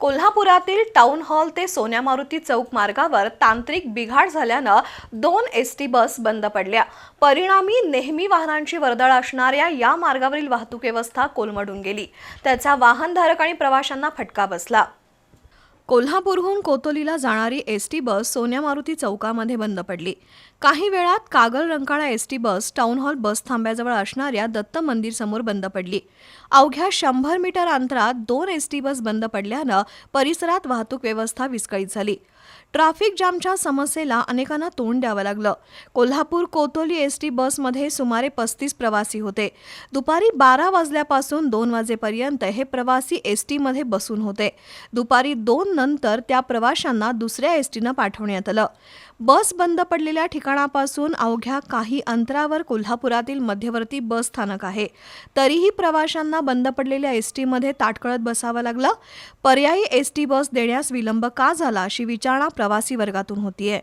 कोल्हापुरातील town hall ते सोन्या मारुती चौक मार्गावर तांत्रिक बिघाड झाल्यानं दोन एस टी बस बंद पडल्या. परिणामी नेहमी वाहनांची वर्दळ असणाऱ्या या मार्गावरील वाहतूक व्यवस्था कोलमडून गेली. त्याचा वाहनधारक आणि प्रवाशांना फटका बसला. कोल्हापूरहून कोतोलीला जाणारी S T bus Sonya Maruti चौकामध्ये बंद पडली. काही वेळात Kagal Rankala S T bus town hall bus थांब्याजवळ असणाऱ्या दत्त मंदिर समोर बंद पडली. अवघ्या शंभर मीटर अंतरात दोन एस टी बस बंद पडल्यानं परिसरात वाहतूक व्यवस्था विस्कळीत झाली. ट्रॅफिक जामच्या समस्येला अनेकांना तोंड द्यावं लागलं. कोल्हापूर कोतोली एस टी बसमध्ये सुमारे पस्तीस प्रवासी होते. दुपारी बारा वाजल्यापासून दोन वाजेपर्यंत हे प्रवासी एस टीमध्ये बसून होते. दुपारी दोन नंतर त्या प्रवाशांना दुसऱ्या एस टीनं पाठवण्यात आलं. बस बंद पडलेल्या ठिकाणापासून अवघ्या काही अंतरावर कोल्हापुरातील मध्यवर्ती बस स्थानक आहे. तरीही प्रवाशांना बंद पडलेल्या एस टीमध्ये ताटकळत बसावं लागलं. पर्यायी एस टी बस देण्यास विलंब का झाला अशी विचारणा प्रवासी वर्गातून होतीये.